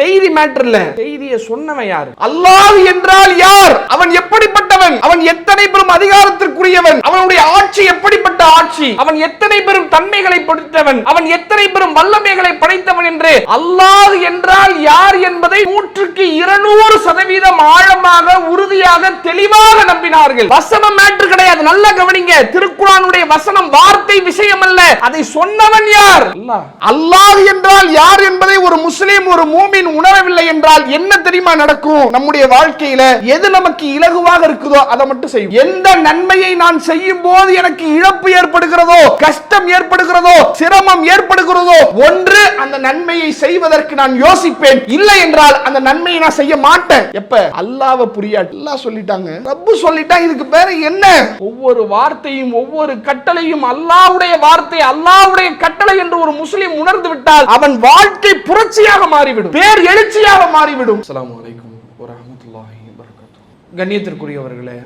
செய்தி மேட்டர்ல செய்தியை சொன்னவன் யார்? அல்லாஹ் என்றால் யார்? அவன் எப்படிப்பட்டவன்? அவன் எத்தனை பெரும் அதிகாரத்திற்குரியவன்? அவனுடைய ஆட்சி எப்படிப்பட்ட ஆட்சி? அவன் எத்தனை பெரும் தன்மைகளை படைத்தவன்? அவன் எத்தனை பெரும் வல்லமைகளை படைத்தவன் என்று? அல்லாஹ் என்றால் யார் என்பதை நூற்றுக்கு இருநூறு சதவீதம் ஆழமாக உறுதியாக தெளிவாக நம்பினார்கள். வசனம் மேட்டர் கிடையாது. நல்லா கவனிங்க. திருக்குறானுடைய வசனம் வார்த்தை விஷயம் அல்ல. அதை சொன்னவன் யார்? அல்லாஹ். அல்லாஹ் என்றால் யார் என்பதை ஒரு முஸ்லீம் ஒரு மூமின் உணரவில்லை என்றால் என்ன தெரியுமா நடக்கும்? நம்முடைய வாழ்க்கையில எது நமக்கு இலகுவாக இருக்குதோ அதை மட்டும் செய்யும் எந்த நன்மையை நான் செய்யும் போது எனக்கு இழப்பு ஏற்படுகிறதோ கஷ்டம் ஏற்படுகிறதோ சிரமம் ஏற்படுகிறதோ ஒன்று அந்த நன்மையை செய்வதற்கு நான் யோசிப்பேன். இல்லை என்றால் அந்த நன்மையை நான் செய்ய மாட்டேன். எப்ப? அல்லாவ புரியாட்டு சொல்லிட்டாங்க. ரப்பு சொல்லிட்டா இதுக்கு பேரு என்ன? ஒவ்வொரு வார்த்தையும் ஒவ்வொரு கட்டளையும் அல்லாவுடைய வார்த்தை அல்லாவுடைய கட்டளை என்று ஒரு முஸ்லிம் உணர்ந்து விட்டால் அவன் வாழ்க்கை புரட்சியாக மாறிவிடும். பேர் பேர் எழுச்சியாக மாறிவிடும். அஸ்ஸலாமு அலைக்கும் வரமத்துல்லாஹி வரகத்து கண்ணியத்திற்குரியவர்களே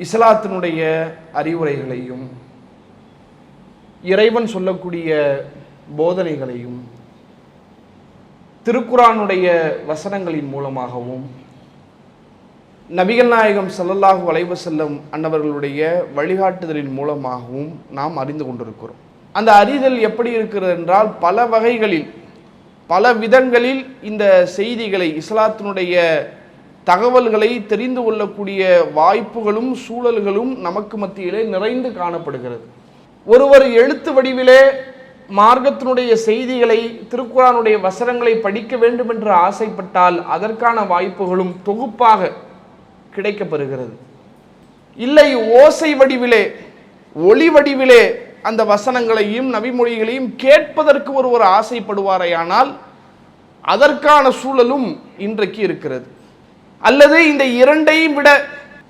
இஸ்லாத்தினுடைய அறிவுரைகளையும் இறைவன் சொல்லக்கூடிய போதனைகளையும் திருக்குறானுடைய வசனங்களின் மூலமாகவும் நபிகள் நாயகம் சல்லல்லாஹு வளைவு செல்லும் அன்னவர்களுடைய வழிகாட்டுதலின் மூலமாகவும் நாம் அறிந்து கொண்டிருக்கிறோம். அந்த அறிதல் எப்படி இருக்கிறது என்றால் பல வகைகளில் பல விதங்களில் இந்த செய்திகளை இஸ்லாத்தினுடைய தகவல்களை தெரிந்து கொள்ளக்கூடிய வாய்ப்புகளும் சூழல்களும் நமக்கு மத்தியிலே நிறைந்து காணப்படுகிறது. ஒருவர் எழுத்து வடிவிலே மார்க்கத்தினுடைய செய்திகளை திருக்குறானுடைய வசனங்களை படிக்க வேண்டும் என்று ஆசைப்பட்டால் அதற்கான வாய்ப்புகளும் தொகுப்பாக கிடைக்கப்பெறுகிறது. இல்லை ஓசை வடிவிலே ஒளி வடிவிலே அந்த வசனங்களையும் நபிமொழிகளையும் கேட்பதற்கு ஒருவர் ஆசைப்படுவாரையானால் அதற்கான சூழலும் இன்றைக்கு இருக்கிறது. அல்லது இந்த இரண்டையும் விட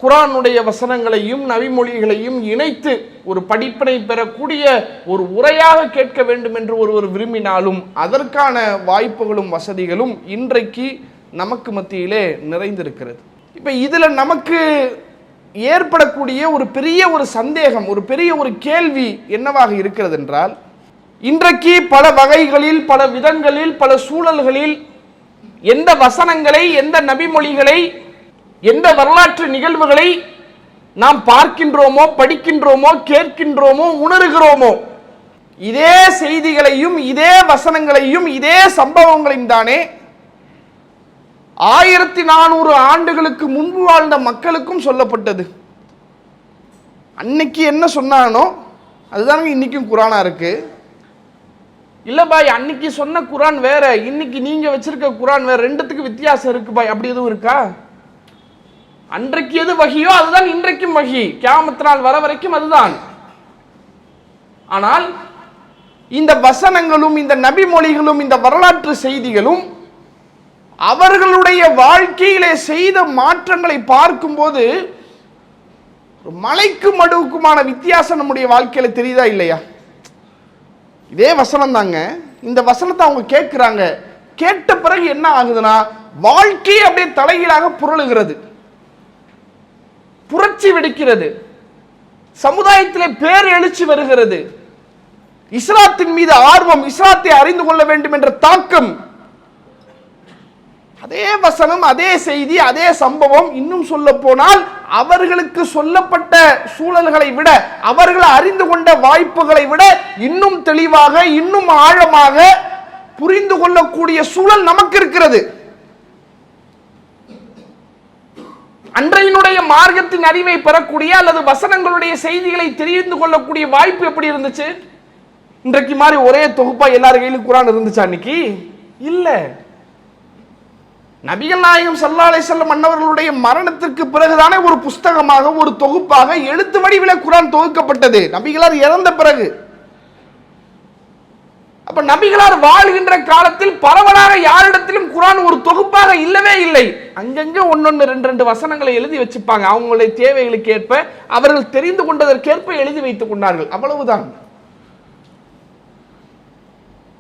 குரானுடைய வசனங்களையும் நவிமொழிகளையும் இணைத்து ஒரு படிப்பினை பெறக்கூடிய ஒரு உரையாக கேட்க வேண்டும் என்று ஒருவர் விரும்பினாலும் அதற்கான வாய்ப்புகளும் வசதிகளும் இன்றைக்கு நமக்கு மத்தியிலே நிறைந்திருக்கிறது. இப்போ இதில் நமக்கு ஏற்படக்கூடிய ஒரு பெரிய ஒரு சந்தேகம் ஒரு பெரிய ஒரு கேள்வி என்னவாக இருக்கிறது என்றால் இன்றைக்கு பல வகைகளில் பல விதங்களில் பல சூழல்களில் எந்த வசனங்களை எந்த நபிமொழிகளை எந்த வரலாற்று நிகழ்வுகளை நாம் பார்க்கின்றோமோ படிக்கின்றோமோ கேட்கின்றோமோ உணர்கிறோமோ இதே செய்திகளையும் இதே வசனங்களையும் இதே சம்பவங்களையும் தானே ஆயிரத்தி நானூறு ஆண்டுகளுக்கு முன்பு வாழ்ந்த மக்களுக்கும் சொல்லப்பட்டது. அன்னைக்கு என்ன சொன்னானோ அதுதான் இன்னைக்கும் குரானா இருக்கு. இல்லை பாய் அன்னைக்கு சொன்ன குரான் வேற இன்னைக்கு நீங்க வச்சிருக்க குரான் வேற ரெண்டுத்துக்கு வித்தியாசம் இருக்கு பாய். அப்படி எதுவும் இருக்கா? அன்றைக்கு எது வகியோ அதுதான் இன்றைக்கும் வகி. கியாமத்து நாள் வர வரைக்கும் அதுதான். ஆனால் இந்த வசனங்களும் இந்த நபிமொழிகளும் இந்த வரலாற்று செய்திகளும் அவர்களுடைய வாழ்க்கையிலே செய்த மாற்றங்களை பார்க்கும்போது மலைக்கும் மடுவுக்குமான வித்தியாசம் நம்முடைய வாழ்க்கையில தெரியுதா இல்லையா? இதே வசனம் தாங்க இந்த வசனத்தை அவங்க கேட்குறாங்க. கேட்ட பிறகு என்ன ஆகுதுன்னா வாழ்க்கை அப்படியே தலைகீழாக புரளுகிறது. புரட்சி வெடிக்கிறது. சமுதாயத்திலே பேர் எழுச்சி வருகிறது. இஸ்லாத்தின் மீது ஆர்வம் இஸ்லாத்தை அறிந்து கொள்ள வேண்டும் என்ற தாக்கம் அதே வசனம் அதே செய்தி அதே சம்பவம் இன்னும் சொல்ல போனால் அவர்களுக்கு சொல்லப்பட்ட சூழல்களை விட அவர்கள் அறிந்து கொண்ட வாய்ப்புகளை விட இன்னும் தெளிவாக இன்னும் ஆழமாக புரிந்து கொள்ளக்கூடிய சூழல் நமக்கு இருக்கிறது. அன்றையினுடைய மார்க்கத்தின் அறிவை பெறக்கூடிய அல்லது வசனங்களுடைய செய்திகளை தெரிந்து கொள்ளக்கூடிய வாய்ப்பு எப்படி இருந்துச்சு? இன்றைக்கு மாதிரி ஒரே தொகுப்பா எல்லார் கையிலும் குரான் இருந்துச்சா அன்னைக்கு? இல்லை. நபிகள் நாயகம் சல்லா மன்னவர்களுடைய அன்னவர்களுடைய மரணத்திற்கு பிறகுதானே ஒரு புஸ்தகமாக ஒரு தொகுப்பாக எழுத்து வடிவில் குரான் தொகுக்கப்பட்டது. நபிகளார் இறந்த பிறகு. அப்ப நபிகளார் வாழ்கின்ற காலத்தில் பரவலாக யாரிடத்திலும் குரான் ஒரு தொகுப்பாக இல்லவே இல்லை. அங்கங்க ஒன்னொன்னு ரெண்டு ரெண்டு வசனங்களை எழுதி வச்சுப்பாங்க. அவங்களுடைய தேவைகளுக்கு ஏற்ப அவர்கள் தெரிந்து கொண்டதற்கேற்ப எழுதி வைத்துக் கொண்டார்கள். அவ்வளவுதான்.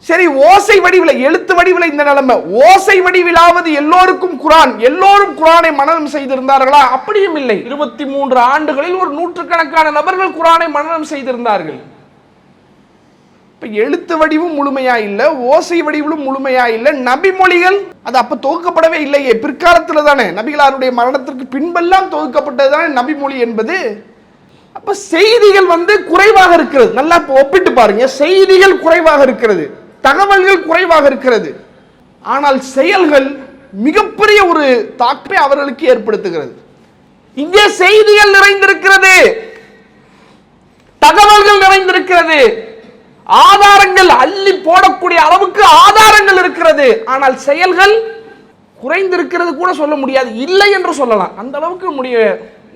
சரி ஓசை வடிவில் எழுத்து வடிவில் இந்த நிலைமை. ஓசை வடிவிலாவது எல்லோருக்கும் குரான். எல்லோரும் குரானை மனனம் செய்திருந்தார்களா? அப்படியும் இல்லை. இருபத்தி மூன்று ஆண்டுகளில் ஒரு நூற்றுக்கணக்கான நபர்கள் குரானை மனநம் செய்திருந்தார்கள். இப்போ எழுத்து வடிவும் முழுமையா இல்ல ஓசை வடிவிலும் முழுமையா இல்ல. நபி மொழிகள் அது அப்ப தொகுக்கப்படவே இல்லையே. பிற்காலத்துல தானே. நபிகளாருடைய மரணத்திற்கு பின்பெல்லாம் தொகுக்கப்பட்டது தானே நபி மொழி என்பது. அப்ப செய்திகள் வந்து குறைவாக இருக்கிறது. நல்லா இப்போ ஒப்பிட்டு பாருங்க. செய்திகள் குறைவாக இருக்கிறது. தகவல்கள் குறைவாக இருக்கிறது. ஆனால் செயல்கள் மிகப்பெரிய ஒரு தாக்கத்தை அவர்களுக்கு ஏற்படுத்துகிறது. இங்கே செய்திகள் நிறைந்திருக்கிறது. தகவல்கள் நிறைந்திருக்கிறது. ஆதாரங்கள் அள்ளி போடக்கூடிய அளவுக்கு ஆதாரங்கள் இருக்கிறது. ஆனால் செயல்கள் குறைந்திருக்கிறது கூட சொல்ல முடியாது. இல்லை என்று சொல்லலாம். அந்த அளவுக்கு முடிய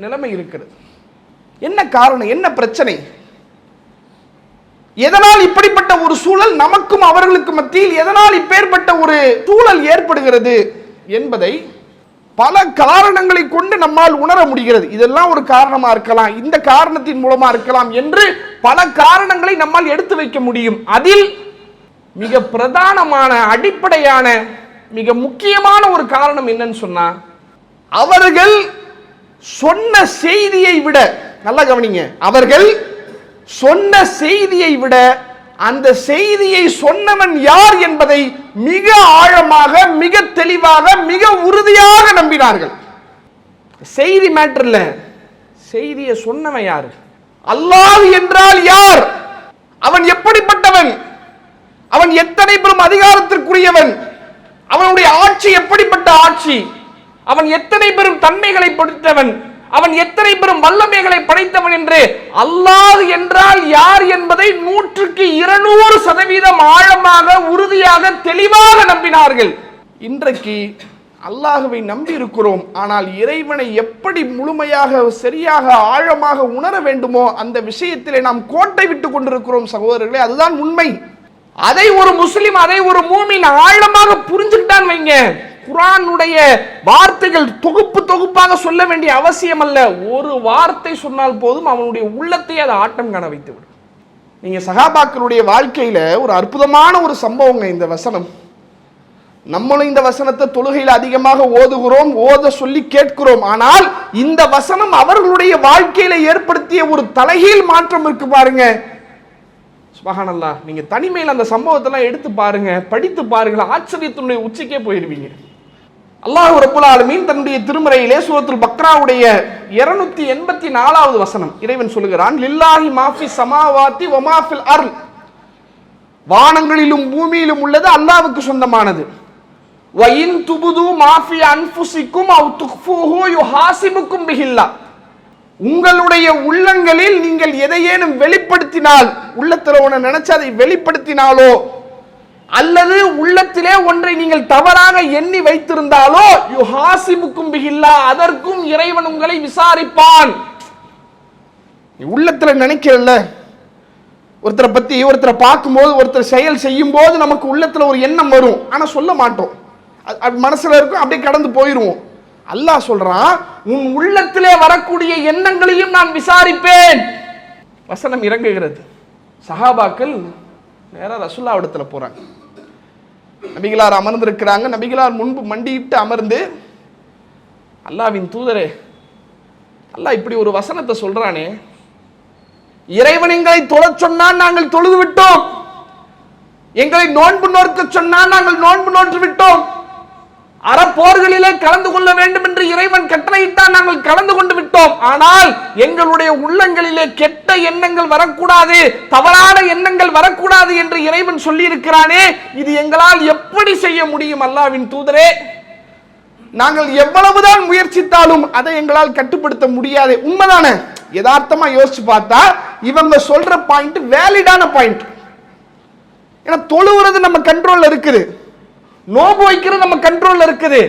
நிலைமை இருக்கிறது. என்ன காரணம்? என்ன பிரச்சனை? எதனால் இப்படிப்பட்ட ஒரு சூழல் நமக்கும் அவர்களுக்கு மத்தியில் எதனால் இப்பேற்பட்ட ஒரு சூழல் ஏற்படுகிறது என்பதை பல காரணங்களை கொண்டு நம்மால் உணர முடிகிறது. இதெல்லாம் ஒரு காரணமா இருக்கலாம் இந்த காரணத்தின் மூலமா இருக்கலாம் என்று பல காரணங்களை நம்மால் எடுத்து வைக்க முடியும். அதில் மிக பிரதானமான அடிப்படையான மிக முக்கியமான ஒரு காரணம் என்னன்னு சொன்னா அவர்கள் சொன்ன செய்தியை விட நல்லா கவனிங்க அவர்கள் சொன்ன செய்தியை விட அந்த செய்தியை சொன்னவன் யார் என்பதை மிக ஆழமாக மிக தெளிவாக மிக உறுதியாக நம்பினார்கள். செய்தி மேட்டர்ல செய்தியை சொன்னவன் யார்? அல்லாஹ் என்றால் யார்? அவன் எப்படிப்பட்டவன்? அவன் எத்தனை பெரும் அதிகாரத்திற்குரியவன்? அவனுடைய ஆட்சி எப்படிப்பட்ட ஆட்சி? அவன் எத்தனை பெரும் தன்மைகளை படித்தவன்? அவன் எத்தனை பெரும் வல்லமைகளை படைத்தவன் என்று அல்லாஹ் என்றால் யார் என்பதை நூற்றுக்கு இருநூறு சதவீதம் ஆழமாக உறுதியாக தெளிவாக நம்பினார்கள். இன்றைக்கு அல்லாஹுவை நம்பி இருக்கிறோம் ஆனால் இறைவனை எப்படி முழுமையாக சரியாக ஆழமாக உணர வேண்டுமோ அந்த விஷயத்திலே நாம் கோட்டை விட்டு கொண்டிருக்கிறோம் சகோதரர்களே. அதுதான் உண்மை. அதை ஒரு முஸ்லிம் அதை ஒரு மூமின் ஆழமாக புரிஞ்சுக்கிட்டான் வைங்க. குரானுடைய வார்த்தைகள் தொகுப்பு தொகுப்பாக சொல்ல வேண்டிய அவசியம் அல்ல ஒரு வார்த்தை சொன்னால் போதும் அவனுடைய உள்ளத்தை அதை ஆட்டம் காண வைத்துவிடும். நீங்கள் சகாபாக்களுடைய வாழ்க்கையில் ஒரு அற்புதமான ஒரு சம்பவங்க இந்த வசனம். நம்மளும் இந்த வசனத்தை தொழுகையில் அதிகமாக ஓதுகிறோம் ஓத சொல்லி கேட்கிறோம். ஆனால் இந்த வசனம் அவர்களுடைய வாழ்க்கையில ஏற்படுத்திய ஒரு தலைகீழ் மாற்றம் இருக்கு பாருங்க. சுபஹானல்லா நீங்க தனிமையில் அந்த சம்பவத்தெல்லாம் எடுத்து பாருங்க படித்து பாருங்க ஆச்சரியத்தினுடைய உச்சிக்கே போயிருவீங்க. அல்லாஹ் ரப்புல் ஆலமீன் தன்னுடைய திருமறையிலே சூரத்துல் பக்ராவுடைய இருநூத்தி எண்பத்தி நாலாவது வசனம். இறைவன் சொல்லுகிறான் லில்லாஹி மாஃபி சமாவாத்தி ஒமாஃபில் அருள் வானங்களிலும் பூமியிலும் உள்ளது அல்லாவுக்கு சொந்தமானது. வயின் துபுது மாஃபி அன்புசிக்கும் அவ் துஃபூஹு யு ஹாசிபுக்கும் பிஹில்லா. உங்களுடைய உள்ளங்களில் நீங்கள் எதையேனும் வெளிப்படுத்தினால் உள்ளத்தில் ஒன்று நினைச்சு அதை வெளிப்படுத்தினாலோ அல்லது உள்ளத்திலே ஒன்றை நீங்கள் தவறாக எண்ணி வைத்திருந்தாலோ யுஹாசிபுக்கும் பிகில்லா அதற்கும் இறைவன் உங்களை விசாரிப்பான். நீ உள்ளத்துல நினைக்கிறல்ல ஒருத்தரை பத்தி ஒருத்தரை பார்க்கும்போது ஒருத்தர் செயல் செய்யும் போது நமக்கு உள்ளத்துல ஒரு எண்ணம் வரும். ஆனா சொல்ல மாட்டோம். அது- மனசுல இருக்கும் அப்படியே கடந்து போயிருவோம். அல்லாஹ் சொல்றான் உன் உள்ளத்திலே வரக்கூடிய எண்ணங்களையும் நான் விசாரிப்பேன். வசனம் இறங்குகிறது. சஹாபாக்கள் நேராக ரசுல்லா இடத்துல போறாங்க. நபிகளார் அமர்ந்திருக்கிறாங்க. நபிகளார் முன்பு மண்டியிட்டு அமர்ந்து அல்லாவின் தூதரே அல்லாஹ் இப்படி ஒரு வசனத்தை சொல்றானே. இறைவன் எங்களை தொழச் சொன்னால் நாங்கள் தொழுது விட்டோம் எங்களை நோன்பு நோக்க சொன்னால் நாங்கள் நோன்பு நோற்று விட்டோம் அறப்போர்களிலே கலந்து கொள்ள வேண்டும் என்று இறைவன் கட்டளையிட்டால் நாங்கள் கலந்து கொண்டு விட்டோம். ஆனால் எங்களுடைய உள்ளங்களிலே கெட்ட எண்ணங்கள் வரக்கூடாது தவறான எண்ணங்கள் வரக்கூடாது என்று இறைவன் சொல்லியிருக்கிறானே. இது எங்களால் எப்படி செய்ய முடியும் அல்லாவின் தூதரே? நாங்கள் எவ்வளவுதான் முயற்சித்தாலும் அதை எங்களால் கட்டுப்படுத்த முடியாது. உண்மைதானே? யதார்த்தமா யோசிச்சு பார்த்தா இவங்க சொல்ற பாயிண்ட் வேலிடான பாயிண்ட் ஏன்னா தொழுவுறது நம்ம கண்ட்ரோல்ல இருக்குது. நோபு வைக்கிறது நம்ம கண்ட்ரோல்ல இருக்குது.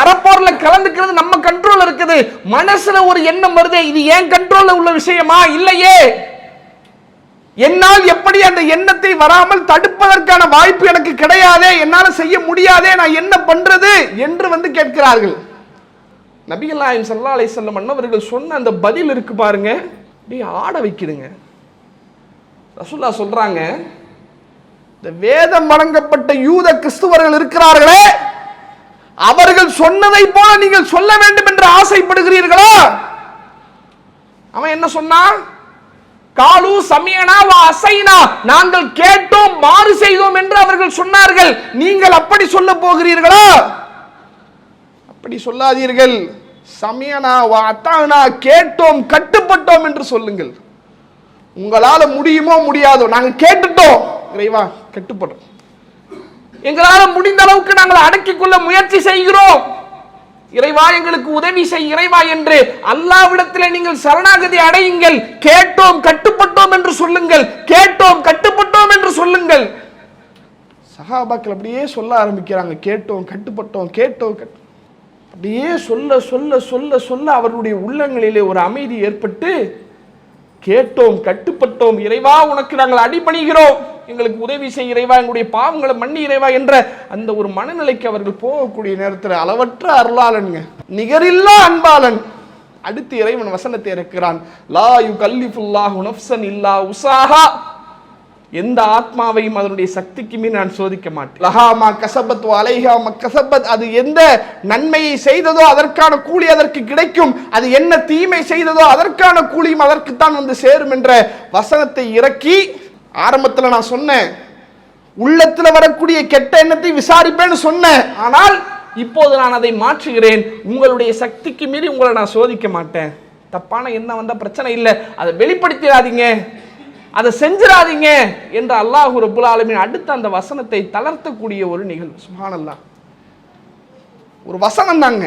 அறப்போர்ல கலந்துக்கிறது நம்ம கண்ட்ரோல்ல இருக்குது. மனசுல ஒரு எண்ணம் வருது இது ஏன் கண்ட்ரோல்ல உள்ள விஷயமா? இல்லையே. என்னால் எப்படி அந்த எண்ணத்தை வராமல் தடுப்பதற்கான வாய்ப்பு எனக்கு கிடையாதே என்னால செய்ய முடியாதே நான் என்ன பண்றது என்று வந்து கேட்கிறார்கள். நபிகள் நாயம் சல்லா அலைஹிஸ்ஸல்லம் அன்னவர்கள் சொன்ன அந்த பதில் இருக்கு பாருங்க. அப்படியே ஆட வைக்கிடுங்க. ரசுல்லா சொல்றாங்க இந்த வேதம் வழங்கப்பட்ட யூத கிறிஸ்துவர்கள் இருக்கிறார்களே அவர்கள் சொன்னதை போல நீங்கள் சொல்ல வேண்டும் என்று ஆசைப்படுகிறீர்களா? அவன் என்ன சொன்னான் காலு சமயனா வா அசைனா நாங்கள் கேட்டோம் மாறு செய்தோம் என்று அவர்கள் சொன்னார்கள். நீங்கள் அப்படி சொல்ல போகிறீர்களா? அப்படி சொல்லாதீர்கள். சமயனா வா அத்தானா கேட்டோம் கட்டுப்பட்டோம் என்று சொல்லுங்கள். உங்களால முடியுமோ முடியாதோ நாங்கள் கேட்டுட்டோம். இறைவா கட்டுப்படுறோம் எங்களால் முடிந்த அளவுக்கு நாங்கள் அடக்கிக் கொள்ள முயற்சி செய்கிறோம். இறைவா எங்களுக்கு உதவி செய் இறைவா என்று அல்லாவிடத்தில் நீங்கள் சரணாகதி அடையுங்கள். கேட்டோம் கட்டுப்பட்டோம் என்று சொல்லுங்கள். கேட்டோம் கட்டுப்பட்டோம் என்று சொல்லுங்கள். சஹாபாக்கள் அப்படியே சொல்ல ஆரம்பிக்கிறாங்க. கேட்டோம் கட்டுப்பட்டோம் கேட்டோம் கட்டு அப்படியே சொல்ல சொல்ல சொல்ல சொல்ல அவருடைய உள்ளங்களிலே ஒரு அமைதி ஏற்பட்டு கேட்டோம் கட்டுப்பட்டோம். இறைவா உனக்கு நாங்கள் அடிபணிகிறோம். எங்களுக்கு உதவி செய்ய இறைவா எங்களுடைய பாவங்களை மண்ணி இறைவா என்ற அந்த ஒரு மனநிலைக்கு அவர்கள் போகக்கூடிய நேரத்தில் அளவற்ற அருளாளனுங்க. நிகரில்லா அன்பாளன். அடுத்து இறைவன் வசனத்தை இறக்கிறான். லா யு கல்லிஃபுல்லாஹு நஃப்சன் இல்லா உசாஹா எந்த ஆத்மாவையும் அதனுடைய சக்திக்குமே நான் சோதிக்க மாட்டேன். லஹாமா கசபத் அலைஹாமா கசபத். அது எந்த நன்மையை செய்ததோ அதற்கான கூலி அதற்கு கிடைக்கும். அது என்ன தீமை செய்ததோ அதற்கான கூலியும் அதற்குத்தான் வந்து சேரும் என்ற வசனத்தை இறக்கி ஆரம்பத்தில் நான் சொன்னேன் உள்ளத்தில் வரக்கூடிய கெட்ட எண்ணத்தை விசாரிப்பேன்னு சொன்னேன். ஆனால் இப்போது நான் அதை மாற்றுகிறேன். உங்களுடைய சக்திக்கு மீறி உங்களை நான் சோதிக்க மாட்டேன். தப்பான எண்ணம் வந்தால் பிரச்சனை இல்லை. அதை வெளிப்படுத்திடாதீங்க. அதை செஞ்சிடாதீங்க என்று அல்லாஹு ரபுல் ஆலமின் அடுத்த அந்த வசனத்தை தளர்த்தக்கூடிய ஒரு நிகழ்வு. சுப்ஹானல்லாஹ். ஒரு வசனம் தாங்க.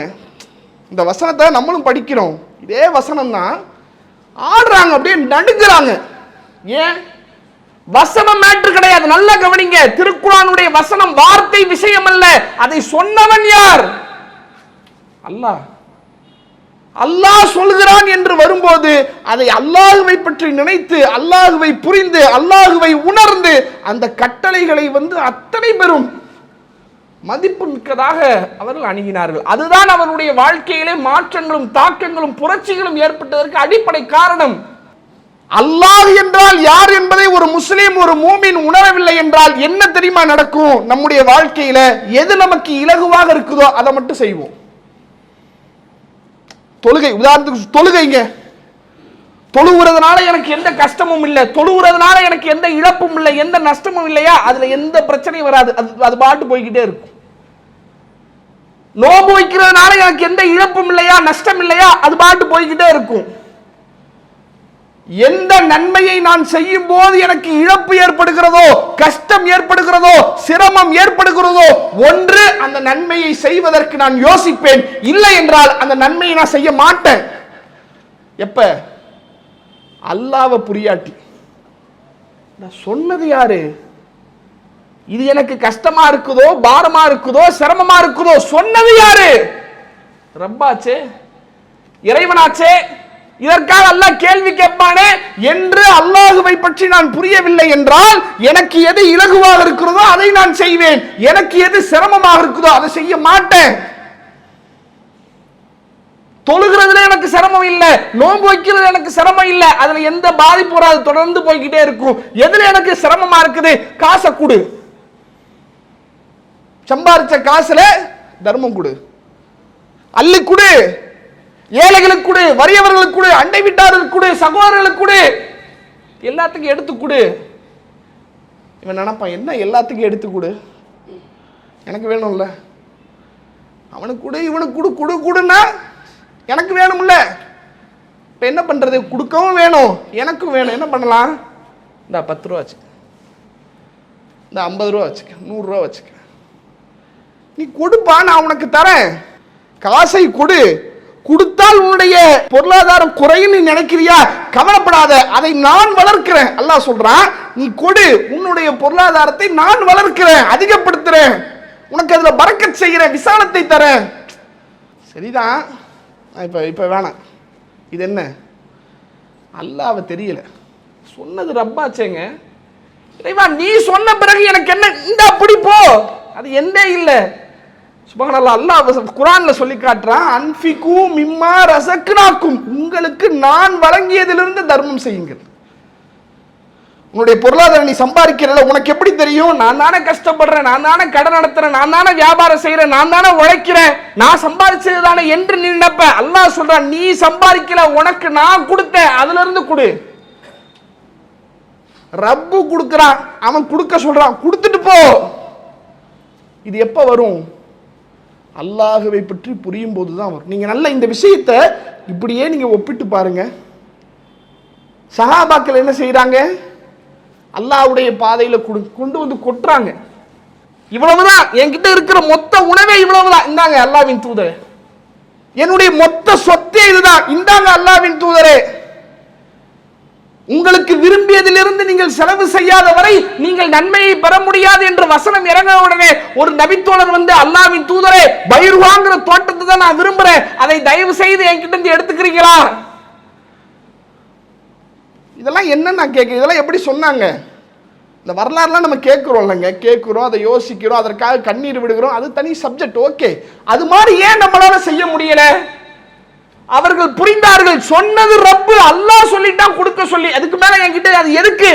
இந்த வசனத்தை நம்மளும் படிக்கிறோம். இதே வசனம் தான் ஆடுறாங்க அப்படியே நடுங்கிறாங்க. ஏன்? வசனம் மேட்ரு கிடையாது. நல்லா கவனிங்க. திருக்குறானுடைய வசனம் வார்த்தை விஷயம் அல்ல. அதை சொன்னவன் யார்? அல்லாஹ். அல்லாஹ் சொல்கிறான் என்று வரும்போது அதை அல்லாஹுவை பற்றி நினைத்து அல்லாஹுவை புரிந்து அல்லாஹுவை உணர்ந்து அந்த கட்டளைகளை வந்து அத்தனை பெரும் மதிப்பு மிக்கதாக அவர்கள் அணுகினார்கள். அதுதான் அவருடைய வாழ்க்கையிலே மாற்றங்களும் தாக்கங்களும் புரட்சிகளும் ஏற்பட்டதற்கு அடிப்படை காரணம். அல்லாஹ் என்றால் யார் என்பதை ஒரு முஸ்லீம் ஒரு மூமின் உணரவில்லை என்றால் என்ன தெரியுமா நடக்கும்? நம்முடைய வாழ்க்கையில எது நமக்கு இலகுவாக இருக்குதோ அதை மட்டும் செய்வோம். தொழுகை உதாரணத்துக்கு தொழுகைங்க. தொழுகிறதுனால எனக்கு எந்த கஷ்டமும் இல்லை. தொழுகிறதுனால எனக்கு எந்த இழப்பும் இல்லை. எந்த நஷ்டமும் இல்லையா? அதுல எந்த பிரச்சனையும் வராது. அது அது பாட்டு போய்கிட்டே இருக்கும். நோம்பு வைக்கிறதுனால எனக்கு எந்த இழப்பும் இல்லையா? நஷ்டம் இல்லையா? அது பாட்டு போய்கிட்டே இருக்கும். எந்த நன்மையை நான் செய்யும் போது எனக்கு இழப்பு ஏற்படுகிறதோ கஷ்டம் ஏற்படுகிறதோ சிரமம் ஏற்படுகிறதோ ஒன்று அந்த நன்மையை செய்வதற்கு நான் யோசிப்பேன். இல்லை என்றால் அந்த நன்மையை நான் செய்ய மாட்டேன். எப்ப? அல்லாவை புரியாட்டி. நான் சொன்னது யாரு? இது எனக்கு கஷ்டமா இருக்குதோ பாரமா இருக்குதோ சிரமமா இருக்குதோ சொன்னது யாரு? ரப்பாச்சே இறைவனாச்சே இதற்காக அல்லாஹ் கேள்வி கேட்பானே என்று அல்லாஹுவை பற்றி நான் புரியவில்லை என்றால் எனக்கு எது இலகுவாக இருக்கிறதோ அதை நான் செய்வேன். எனக்கு எது சிரமமாக இருக்குதோ அதை செய்ய மாட்டேன். தொழுகிறதுல எனக்கு சிரமம் இல்லை நோன்பு வைக்கிறது எனக்கு சிரமம் இல்லை அதுல எந்த பாதிப்பு வராது தொடர்ந்து போய்கிட்டே இருக்கும். எதுல எனக்கு சிரமமா இருக்குது? காசை கொடு. சம்பாரிச்ச காசுல தர்மம் கொடு. அள்ளி கொடு. ஏழைகளுக்கு கொடு வறியவர்களுக்கு கொடு அண்டை வீட்டார்களுக்கு கொடு சகோதரர்களுக்கு கொடு. எல்லாத்துக்கும் எடுத்து கொடு. இவன் நினைப்பான் என்ன எல்லாத்துக்கும் எடுத்து கொடு? எனக்கு வேணும்ல. அவனுக்கு கொடு இவனுக்கு கொடு கொடு கொடுன்னா எனக்கு வேணும்ல. இப்போ என்ன பண்ணுறது கொடுக்கவும் வேணும் எனக்கும் வேணும். என்ன பண்ணலாம்? இந்த பத்து ரூபா வச்சுக்க. இந்த ஐம்பது ரூபா வச்சுக்க நூறுரூவா வச்சுக்க. நீ கொடுப்பா நான் உனக்கு தரேன். காசை கொடு. கொடுத்தால் உன்னுடைய பொருளாதாரம் குறையும் நீ நினைக்கிறியா? கவலைப்படாத அதை நான் வளர்க்கிறேன். அல்லாஹ் சொல்றான் நீ கொடு உன்னுடைய பொருளாதாரத்தை நான் வளர்க்கிறேன் அதிகப்படுத்துறேன். உனக்கு அதுல பறக்கச் செய்கிறேன் விசாலத்தை தரேன். சரிதான் நான் இப்ப இப்ப வேணாம். இது என்ன? அல்லாவை தெரியல. சொன்னது ரப்பாச்சேங்க. இறைவா நீ சொன்ன பிறகு எனக்கு என்ன? இந்த அப்படி போ. அது என்ன இல்லை. சுபஹானல்லாஹ் அல்லாஹ் குரான்ல சொல்லி காட்டுறான் அன்ஃபிகு மிம்மா ரசக்னாக்கும் உங்களுக்கு நான் வழங்கியதிலிருந்து தர்மம் செய்யுங்கள். உன்னுடைய பொருளாதாரம் நீ சம்பாதிக்கிறல உனக்கு எப்படி தெரியும்? நான் தானே கஷ்டப்படுறேன் நான் தானே கடன் நடத்துறேன் நான் தானே வியாபாரம் செய்யறேன் நான் தானே உழைக்கிறேன். நான் சம்பாதிச்சது தானே என்று நீ நினைப்ப. அல்லாஹ் சொல்றான் நீ சம்பாதிக்கல உனக்கு நான் கொடுத்தேன் அதுல இருந்து கொடு. ரப்பு கொடுக்குறான் அவன் கொடுக்க சொல்றான் கொடுத்துட்டு போ. இது எப்ப வரும்? அல்லாஹுவை பற்றி புரியும் போது தான் வரும். நீங்கள் நல்ல இந்த விஷயத்தை இப்படியே நீங்கள் ஒப்பிட்டு பாருங்க. சஹாபாக்கள் என்ன செய்கிறாங்க அல்லாஹ்வுடைய பாதையில் கொடு கொண்டு வந்து கொட்டுறாங்க. இவ்வளவுதான். என்கிட்ட இருக்கிற மொத்த உணவே இவ்வளவுதான். இந்தாங்க அல்லாவின் தூதர். என்னுடைய மொத்த சொத்தே இதுதான். இந்தாங்க அல்லாவின் தூதரே. உங்களுக்கு விரும்பியதிலிருந்து நீங்கள் செலவு செய்யாத வரை நீங்கள் நன்மையை பெற முடியாது என்று வசனம் இறங்க உடனே ஒரு நபித்தோழர் வந்து அல்லாவின் தூதரே பயிர்வாங்கிற தோட்டத்தை தான் நான் விரும்புறேன். அதை தயவு செய்து என்கிட்ட இருந்து எடுத்துக்கிறீங்களா இதெல்லாம் என்ன நான் கேட்க இதெல்லாம் எப்படி சொன்னாங்க? இந்த வரலாறுலாம் நம்ம கேட்குறோம் இல்லைங்க. கேட்குறோம் அதை யோசிக்கிறோம் அதற்காக கண்ணீர் விடுகிறோம். அது தனி சப்ஜெக்ட் ஓகே அது மாதிரி ஏன் நம்மளால செய்ய முடியலை? அவர்கள் புரிந்தார்கள். சொன்னது ரப்பு அல்லாஹ் சொல்லிட்டான் கொடுக்க சொல்லி. அதுக்கு மேல என்கிட்ட அது எதுக்கு?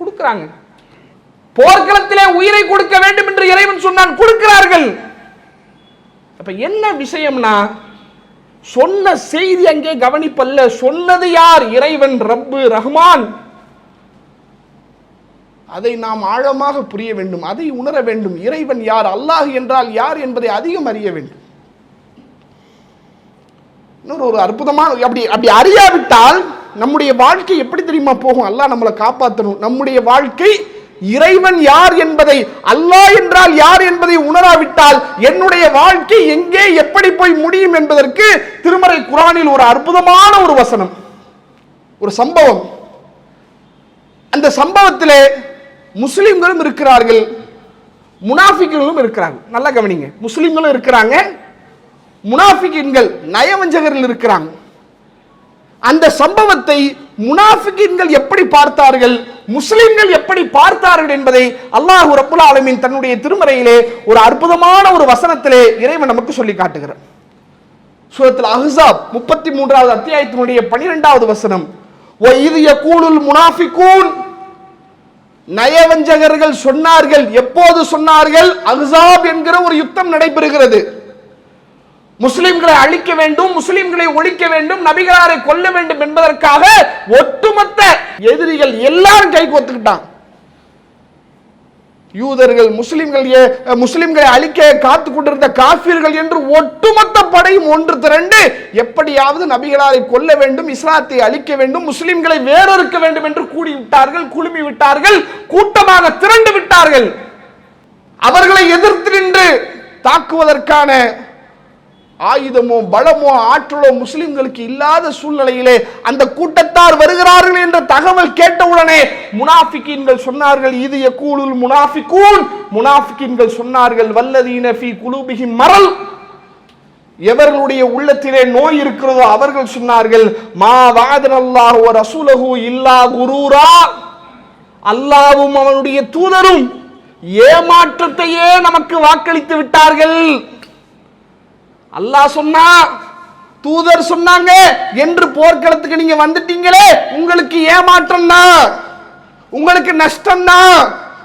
கொடுக்குறாங்க. போர்க்களத்திலே உயிரை கொடுக்க வேண்டும் என்று இறைவன் சொன்னான். கொடுக்கிறார்கள். அப்ப என்ன விஷயம்னா சொன்ன செய்தி அங்கே கவனிப்பல்ல. சொன்னது யார்? இறைவன் ரப்பு ரஹ்மான். அதை நாம் ஆழமாக புரிய வேண்டும். அதை உணர வேண்டும். இறைவன் யார்? அல்லாஹ் என்றால் யார் என்பதை அதிகம் அறிய வேண்டும். இன்னொரு ஒரு அற்புதமான அப்படி அப்படி அறியாவிட்டால் நம்முடைய வாழ்க்கை எப்படி தெரியுமா போகும்? அல்லாஹ் நம்மளை காப்பாற்றணும் நம்முடைய வாழ்க்கை இறைவன் யார் என்பதை அல்லாஹ் என்றால் யார் என்பதை உணராவிட்டால் என்னுடைய வாழ்க்கை எங்கே எப்படி போய் முடியும் என்பதற்கு திருமறை குரானில் ஒரு அற்புதமான ஒரு வசனம் ஒரு சம்பவம். அந்த சம்பவத்திலே முஸ்லிம்களும் இருக்கிறார்கள் முனாஃபிக்களும் இருக்கிறாங்க நல்லா கவனிங்க. முஸ்லிம்களும் இருக்கிறாங்க முனாஃபிகின்கள் நயவஞ்சகரில் இருக்கிறாங்க. அந்த சம்பவத்தை முனாஃபிகின்கள் எப்படி பார்த்தார்கள் முஸ்லிம்கள் எப்படி பார்த்தார்கள் என்பதை அல்லாஹ் ரப்புல் ஆலமின் தன்னுடைய திருமறையிலே ஒரு அற்புதமான ஒரு வசனத்திலே இறைவன் நமக்கு சொல்லி காட்டுகிறார். சூரத்தில் அஹ்சாப் முப்பத்தி மூன்றாவது அத்தியாயத்தினுடைய பனிரெண்டாவது வசனம் ஓ இது முனாஃபிகூன். நயவஞ்சகர்கள் சொன்னார்கள் எப்போது சொன்னார்கள்? அஹ்சாப் என்கிற ஒரு யுத்தம் நடைபெறுகிறது. முஸ்லிம்களை அழிக்க வேண்டும் முஸ்லிம்களை ஒழிக்க வேண்டும் நபிகளாரை கொல்ல வேண்டும் என்பதற்காக ஒட்டுமொத்த எதிரிகள் எல்லாரும் கை கோத்துக்கிட்டான் யூதர்கள் முஸ்லிம்கள் முஸ்லிம்களை அழிக்க காத்து கொண்டிருந்த காஃபிர்கள் என்று ஒட்டுமொத்த படையும் ஒன்று திரண்டு எப்படியாவது நபிகளாரை கொல்ல வேண்டும் இஸ்லாத்தை அழிக்க வேண்டும் முஸ்லிம்களை வேறொருக்க வேண்டும் என்று கூடி விட்டார்கள் குழுமி விட்டார்கள் கூட்டமாக திரண்டு விட்டார்கள். அவர்களை எதிர்த்து நின்று தாக்குவதற்கான ஆயுதமோ பலமோ ஆற்றலோ முஸ்லிம்களுக்கு இல்லாத சூழ்நிலையிலே அந்த கூட்டத்தார் வருகிறார்கள் என்ற தகவல் கேட்டவுடனே முனாஃபிகீன்கள் சொன்னார்கள் இது எக்கூலுல் முனாஃபிகூன். முனாஃபிகீன்கள் சொன்னார்கள் வல்லதீன ஃபி குலூபிஹிம் மரல். எவர்களுடைய உள்ளத்திலே நோய் இருக்கிறதோ அவர்கள் சொன்னார்கள் மா வாதன் அல்லாஹ் ரசூலஹு இல்லா குரூரா. அல்லாவும் அவனுடைய தூதரும் ஏமாற்றத்தையே நமக்கு வாக்களித்து விட்டார்கள். அல்லாஹ் சொன்னா தூதர் சொன்னாங்க என்று போர்க்களத்துக்கு நீங்க வந்துட்டீங்களே உங்களுக்கு ஏமாற்றம் தான் உங்களுக்கு நஷ்டம் தான்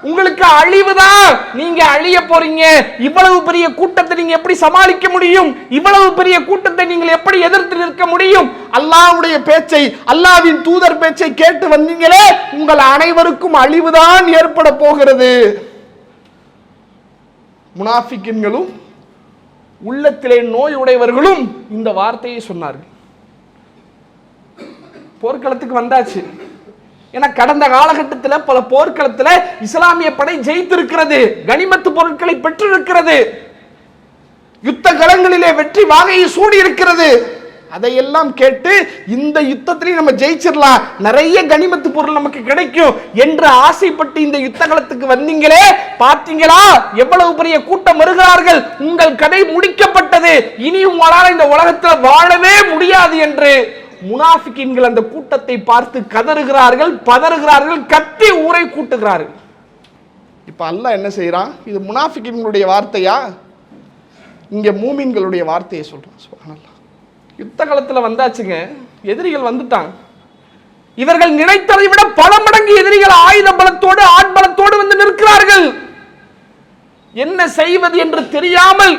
உங்களுக்கு அழிவு தான் நீங்க அழிய போறீங்க இவ்வளவு பெரிய கூட்டத்தை நீங்க எப்படி சமாளிக்க முடியும்? இவ்வளவு பெரிய கூட்டத்தை நீங்கள் எப்படி எதிர்த்து நிற்க முடியும்? அல்லாஹ்வுடைய பேச்சை அல்லாஹ்வின் தூதர் பேச்சை கேட்டு வந்தீங்களே உங்கள் அனைவருக்கும் அழிவுதான் ஏற்பட போகிறது. முனாஃபிக்கின்களும் உள்ளத்திலே நோய் உடையவர்களும் இந்த வார்த்தையை சொன்னார்கள். போர்க்களத்துக்கு வந்தாச்சு. ஏன்னா கடந்த காலகட்டத்தில் பல போர்க்களத்தில் இஸ்லாமிய படை ஜெயித்திருக்கிறது கனிமத்து பொருட்களை பெற்றிருக்கிறது யுத்த களங்களிலே வெற்றி வாகையை சூடி இருக்கிறது அதையெல்லாம் கேட்டு இந்த யுத்தத்திலையும் நம்ம ஜெயிச்சிடலாம். நிறைய கனிமத்து பொருள் நமக்கு கிடைக்கும் என்று ஆசைப்பட்டு இந்த யுத்த களத்துக்கு வந்தீங்களே? பார்த்தீங்களா? எவ்வளவு பெரிய கூட்டம் வருகிறார்கள்? உங்கள் கதை முடிக்கப்பட்டது. இனி உங்களால் இந்த உலகத்தில் வாழவே முடியாது என்று முனாஃபிக்கின்கள் அந்த கூட்டத்தை பார்த்து கதறுகிறார்கள் பதறுகிறார்கள் கத்தி ஊரை கூட்டுகிறார்கள். இப்போ அல்லாஹ் என்ன செய்கிறான் இது முனாஃபிக்கின்களுடைய வார்த்தையா? இங்கே மூமின்களுடைய வார்த்தையை சொல்கிறான் சுப்ஹானல்லாஹ். யுத்த காலத்தில் வந்தாச்சுங்க. எதிரிகள் வந்துட்டாங்க. இவர்கள் நினைத்ததை விட பல மடங்கு எதிரிகள் ஆயுத பலத்தோடு ஆட்பலத்தோடு வந்து நிற்கிறார்கள். என்ன செய்வது என்று தெரியாமல்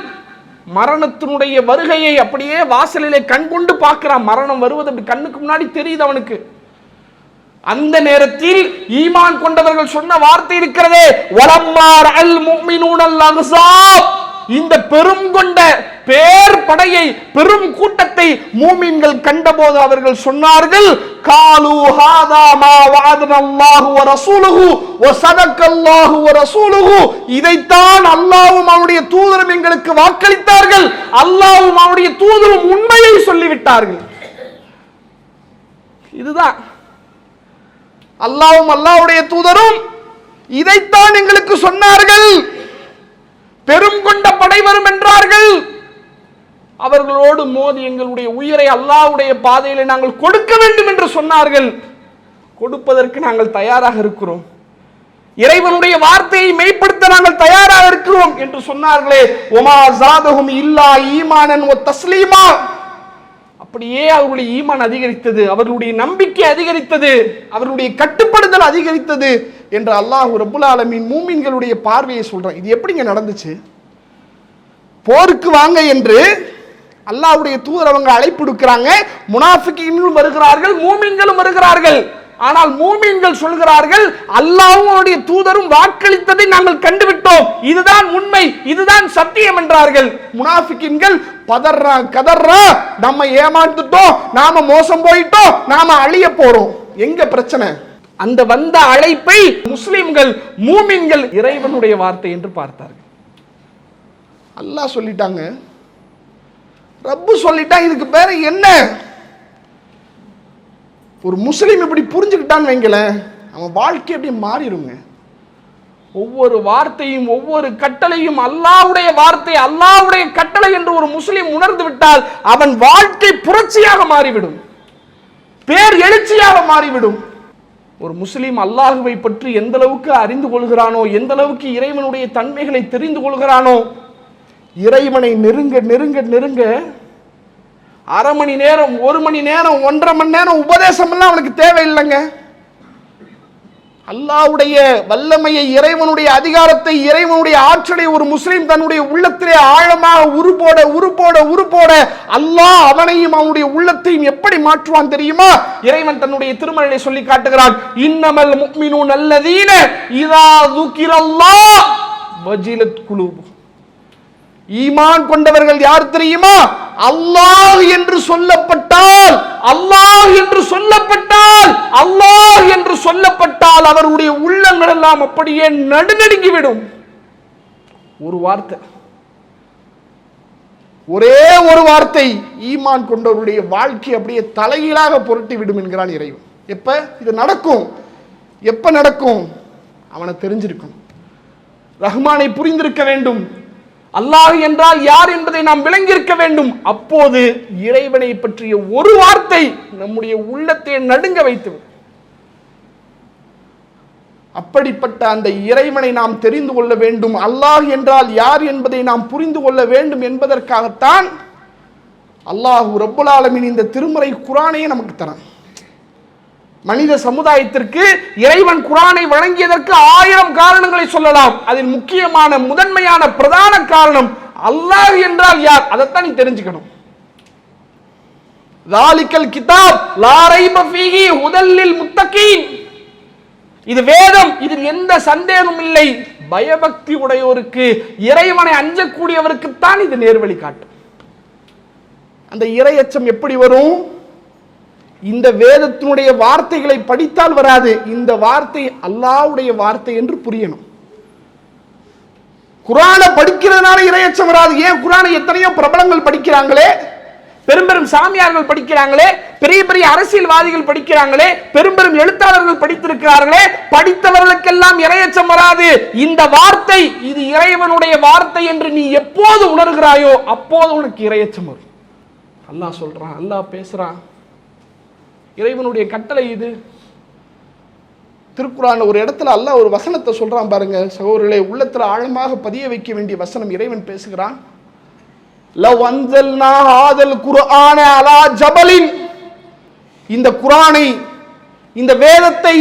மரணத்தினுடைய வருகையை அப்படியே வாசலிலே கண் கொண்டு பார்க்கிறான். மரணம் வருவது அப்படி கண்ணுக்கு முன்னாடி தெரியுது அவனுக்கு. அந்த நேரத்தில் ஈமான் கொண்டவர்கள் சொன்ன வார்த்தை இருக்கிறதே. வலம்மார் அல் முஃமினூனல் அஹ்ஸாப் இந்த பெரும் கொண்ட பேர் படையை பெரும் கூட்டத்தை மூமின்கள் கண்டபோது அவர்கள் சொன்னார்கள் காலு ஹாதா மா வாதனல்லாஹு வ ரசூலுஹு வ சதக்கல்லாஹு வ ரசூலுஹு. இதைத்தான் அல்லாஹ்வும் அவருடைய தூதரும் எங்களுக்கு வாக்களித்தார்கள். அல்லாஹ்வும் அவருடைய தூதரும் உண்மையை சொல்லிவிட்டார்கள். இதுதான். அல்லாஹ்வும் அல்லாஹ்வுடைய தூதரும் இதைத்தான் எங்களுக்கு சொன்னார்கள். பெரும் கொண்ட படை வரும் என்றார்கள் அவர்களோடு மோதி எங்களுடைய உயிரை அல்லாவுடைய பாதையில் நாங்கள் கொடுக்க வேண்டும் என்று சொன்னார்கள். கொடுப்பதற்கு நாங்கள் தயாராக இருக்கிறோம். இறைவனுடைய வார்த்தையை மெய்ப்படுத்த நாங்கள் தயாராக இருக்கிறோம் என்று சொன்னார்களே. ஒமா ஜாதகும் இல்லா ஈமானன் ஓ தஸ்லீமா. அப்படியே அவர்களுடைய ஈமான் அதிகரித்தது அவர்களுடைய நம்பிக்கை அதிகரித்தது அவர்களுடைய கட்டுப்படுதல் அதிகரித்தது. என்று அல்லாஹ் ரபுல் ஆலமீன் மூமின்களுடைய பார்வையை சொல்கிறான் இது எப்படிங்க நடந்துச்சு? போருக்கு வாங்க என்று அல்லாஹ்வுடைய தூதர் அவங்க அழைப்பு கொடுக்கிறாங்க முனாஃபிக்கின்களும் வருகிறார்கள் மூமின்களும் வருகிறார்கள். ஆனால் மூமின்கள் சொல்கிறார்கள் அல்லாஹ்வும் அவருடைய தூதரும் வாக்களித்ததை நாங்கள் கண்டுவிட்டோம். இதுதான் உண்மை இதுதான் சத்தியம் என்றார்கள். முனாஃபிக்கின்கள் பதறா கதறா நம்ம ஏமாந்துட்டோம் நாம மோசம் போயிட்டோம் நாம அழிய போறோம். எங்க பிரச்சனை? அந்த வந்த அழைப்பை முஸ்லிம்கள் மூமின்கள் இறைவனுடைய வார்த்தை என்று பார்த்தார்கள். அல்லாஹ் சொல்லிட்டாங்க. ரப்பு சொல்லிட்டா இதுக்கு பேரு என்ன? ஒரு முஸ்லீம் இப்படி புரிஞ்சுக்கிட்டான்னு வைங்களேன் அவன் வாழ்க்கை எப்படி மாறிடுங்க? ஒவ்வொரு வார்த்தையும் ஒவ்வொரு கட்டளையும் அல்லாஹ்வுடைய வார்த்தை அல்லாஹ்வுடைய கட்டளை என்று ஒரு முஸ்லீம் உணர்ந்து விட்டால் அவன் வாழ்க்கை புரட்சியாக மாறிவிடும். பேர் எழுச்சியாக மாறிவிடும். ஒரு முஸ்லீம் அல்லாஹுவை பற்றி எந்த அளவுக்கு அறிந்து கொள்கிறானோ எந்த அளவுக்கு இறைவனுடைய தன்மைகளை தெரிந்து கொள்கிறானோ இறைவனை நெருங்க நெருங்க நெருங்க அரை மணி நேரம் ஒரு மணி நேரம் ஒன்றரை மணி நேரம் உபதேசம் எல்லாம் அவனுக்கு தேவையில்லைங்க. அல்லாவுடைய வல்லமையை இறைவனுடைய அதிகாரத்தை இறைவனுடைய ஆற்றலை ஒரு முஸ்லீம் தன்னுடைய உள்ளத்திலே ஆழமாக உருப்போட உருப்போட உருப்போட அல்லாஹ் அவனையும் அவனுடைய உள்ளத்தையும் எப்படி மாற்றுவான் தெரியுமா? இறைவன் தன்னுடைய திருமணத்தை சொல்லி காட்டுகிறான் இன்னமல் முக்மினு நல்லதீன இதா துக்கிரல்லாஹ் வஜிலத் குழு ஈமான் கொண்டவர்கள் யார் தெரியுமா? அல்லாஹ் என்று சொல்லப்பட்டால் அல்லாஹ் என்று சொல்லப்பட்டால் அல்லாஹ் அவருடைய உள்ளங்கள் எல்லாம் அப்படியே நடுநடுங்கிவிடும். ஒரு வார்த்தை. ஒரே ஒரு வார்த்தை ஈமான் கொண்டவருடைய வாழ்க்கை அப்படியே தலைகீழாக புரட்டி விடும் என்கிறான் இறைவன். எப்ப? இது நடக்கும். எப்ப நடக்கும்? அவனை தெரிஞ்சிருக்கும் ரஹ்மானை புரிந்திருக்க வேண்டும். அல்லாஹ் என்றால் யார் என்பதை நாம் விளங்கியிருக்க வேண்டும். அப்போது இறைவனை பற்றிய ஒரு வார்த்தை நம்முடைய உள்ளத்தை நடுங்க வைத்துவிடும். அப்படிப்பட்ட அந்த இறைவனை நாம் தெரிந்து கொள்ள வேண்டும். அல்லாஹ் என்றால் யார் என்பதை நாம் புரிந்து கொள்ள வேண்டும் என்பதற்காகத்தான் அல்லாஹ் ரப்புல் இந்த திருமறை குரானையே நமக்கு தரான். மனித சமுதாயத்திற்கு இறைவன் குரானை வழங்கியதற்கு ஆயிரம் காரணங்களை சொல்லலாம். அதில் முக்கியமான முதன்மையான பிரதான காரணம் அல்லாஹ் என்றால் யார்? அதைத்தான் நீ தெரிஞ்சுக்கணும். தாலிக்கல் கிதாப் ريب فيه هدى للمتقين. இது வேதம் இதில் எந்த சந்தேகமும் இல்லை. பயபக்தி உடையோருக்கு இறைவனை அஞ்சக்கூடியவருக்கு தான் இது நேர்வழி காட்டும். அந்த இரையச்சம் எப்படி வரும்? இந்த வேதத்தினுடைய வார்த்தைகளை படித்தால் வராது. இந்த வார்த்தை அல்லாவுடைய வார்த்தை என்று புரியணும். குரானை படிக்கிறதுனால இரையச்சம் வராது. ஏன் குரானை எத்தனையோ பிரபலங்கள் படிக்கிறாங்களே? பெரும் பெரும் சாமியார்கள் படிக்கிறாங்களே பெரிய பெரிய அரசியல்வாதிகள் படிக்கிறாங்களே பெரும் பெரும் எழுத்தாளர்கள் படித்திருக்கிறார்களே படித்தவர்களுக்கெல்லாம் இரையச்சம் வராது. இந்த வார்த்தை இது இறைவனுடைய வார்த்தை என்று நீ எப்போது உணர்கிறாயோ அப்போது உனக்கு இரையச்சம் வரும். அல்லாஹ் சொல்றான் அல்லாஹ் பேசுறான். இறைவனுடைய கட்டளை இது. திருக்குறான் ஒரு இடத்துல அல்லாஹ் ஒரு வசனத்தை சொல்றான் பாருங்க சகோதரர்களே உள்ளத்துல ஆழமாக பதிய வைக்க வேண்டிய வசனம் இறைவன் பேசுகிறான். இந்த குரானை இந்த வேதத்தை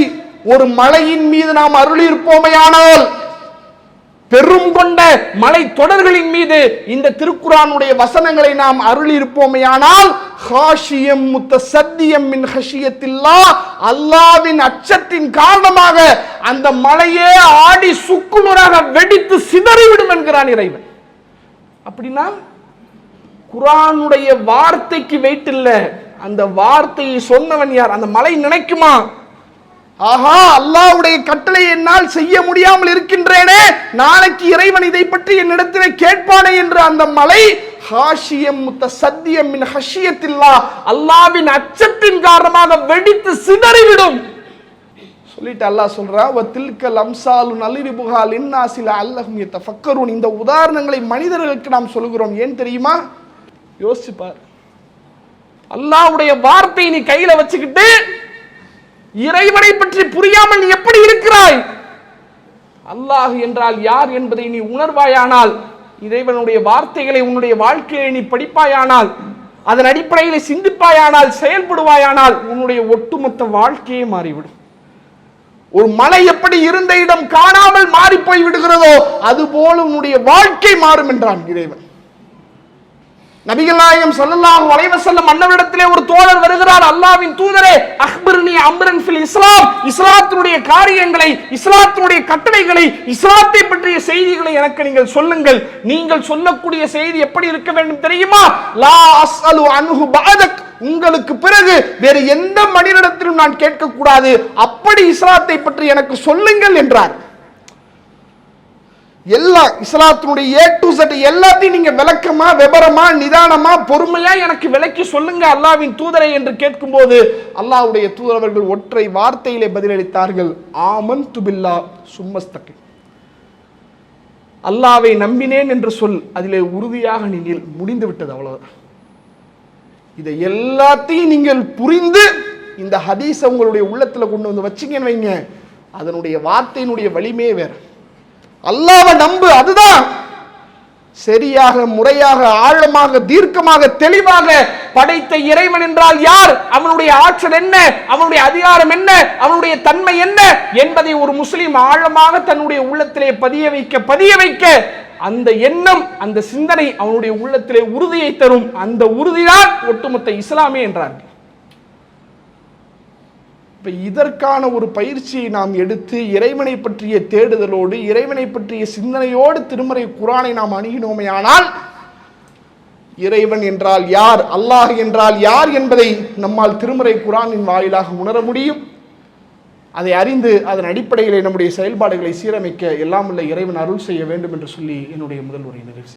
ஒரு மலையின் மீது நாம் அருளியிருப்போமையானால் பெரும் கொண்ட மலை தொடர்களின் மீது இந்த திருக்குறானுடைய வசனங்களை நாம் அருளியிருப்போமையானால் ஹாஷியம் முத்த சத்தியம் மின் ஹஷியத்தில்லா அல்லாவின் அச்சத்தின் காரணமாக அந்த மலையே ஆடி சுக்குநூறாக வெடித்து சிதறிவிடும் என்கிறான் இறைவன். அப்படின்னா குரானுடைய வார்த்தைக்கு வெயிட் இல்லை. அந்த வார்த்தையை சொன்னவன் யார்? அந்த மலை நினைக்குமா? ஆஹா அல்லாஹ்வுடைய கட்டளை என்னால் செய்ய முடியாமல் இருக்கின்றேனே. நாளைக்கு இறைவன் இதை பற்றி என்னிடத்திலே கேட்பானே என்று அந்த மலை ஹாஷியம் முத்த சத்தியம் மின் ஹஷியத்தில்லா அல்லாவின் அச்சத்தின் காரணமாக வெடித்து சிதறிவிடும். சொல்லிட்டு அல்லாஹ் சொல்றா வ தில்கல் அம்சாலு நலிரிபுகால் இன்னாசில அல்லஹும் யத்தஃபக்கரூன் இந்த உதாரணங்களை மனிதர்களுக்கு நாம் சொல்கிறோம் ஏன் தெரியுமா? யோசிச்சுப்பார் அல்லாவுடைய அல்லாஹ்வுடைய வார்த்தையை நீ கையில வச்சுக்கிட்டு இறைவனை பற்றி புரியாமல் நீ எப்படி இருக்கிறாய்? அல்லாஹ் என்றால் யார் என்பதை நீ உணர்வாயானால் இறைவனுடைய வார்த்தைகளை உன்னுடைய வாழ்க்கையை நீ படிப்பாயானால் அதன் அடிப்படையில் சிந்திப்பாயானால் செயல்படுவாயானால் உன்னுடைய ஒட்டுமொத்த வாழ்க்கையே மாறிவிடும். ஒரு மலை எப்படி இருந்த இடம் காணாமல் மாறி போய் விடுகிறதோ அதுபோல உன்னுடைய வாழ்க்கை மாறும் என்றான் இறைவன். நபிகள் நாயகம் ஸல்லல்லாஹு அலைஹி வஸல்லம் அன்னவரிடத்திலே ஒரு தோழர் வருகிறார். அல்லாவின் தூதரே அக்பர்னி அம்ரன் ஃபில் இஸ்லாம். இஸ்லாத்தினுடைய காரியங்களை இஸ்லாத்தினுடைய கட்டளைகளை இஸ்லாத்தை பற்றிய செய்திகளை எனக்கு நீங்கள் சொல்லுங்கள். நீங்கள் சொல்லக்கூடிய செய்தி எப்படி இருக்க வேண்டும் தெரியுமா? லா அஸ்அலு அன்ஹு பஅதக். உங்களுக்கு பிறகு வேறு எந்த மனிதனிடத்திலும் நான் கேட்கக்கூடாது. அப்படி இஸ்லாத்தை பற்றி எனக்கு சொல்லுங்கள் என்றார். எல்லா இஸ்லாத்தினுடைய ஏ டு செட் எல்லாத்தையும் நீங்க விளக்கமா விபரமா நிதானமா பொறுமையா எனக்கு விளக்கி சொல்லுங்க. அல்லாவின் தூதரை என்று கேட்கும்போது அல்லாஹ்வுடைய தூதரவர்கள் ஒற்றை வார்த்தையிலே பதிலளித்தார்கள். ஆமன் துபில்லா சும்மஸ்தக்கு அல்லாவை நம்பினேன் என்று சொல் அதிலே உறுதியாக நீங்கள் முடிந்து விட்டது அவ்வளவுதான். இதை எல்லாத்தையும் நீங்கள் புரிந்து இந்த ஹதீஸை உங்களுடைய உள்ளத்துல கொண்டு வந்து வச்சிங்கன்னு வைங்க. அதனுடைய வார்த்தையினுடைய வலிமையே வேற. அல்லாவை நம்பு அதுதான். சரியாக முறையாக ஆழமாக தீர்க்கமாக தெளிவாக படைத்த இறைவன் என்றால் யார்? அவனுடைய ஆற்றல் என்ன? அவனுடைய அதிகாரம் என்ன? அவனுடைய தன்மை என்ன? என்பதை ஒரு முஸ்லீம் ஆழமாக தன்னுடைய உள்ளத்திலே பதிய வைக்க பதிய வைக்க அந்த எண்ணம் அந்த சிந்தனை அவனுடைய உள்ளத்திலே உறுதியை தரும். அந்த உறுதிதான் ஒட்டுமொத்த இஸ்லாமே என்றார்கள். இப்போ இதற்கான ஒரு பயிற்சியை நாம் எடுத்து இறைவனை பற்றிய தேடுதலோடு இறைவனை பற்றிய சிந்தனையோடு திருமறை குரானை நாம் அணுகினோமே ஆனால் இறைவன் என்றால் யார்? அல்லாஹ் என்றால் யார் என்பதை நம்மால் திருமறை குரானின் வாயிலாக உணர முடியும். அதை அறிந்து அதன் அடிப்படையிலே நம்முடைய செயல்பாடுகளை சீரமைக்க எல்லாம் உள்ள இறைவன் அருள் செய்ய வேண்டும் என்று சொல்லி என்னுடைய முதல் உரையை நிறைவு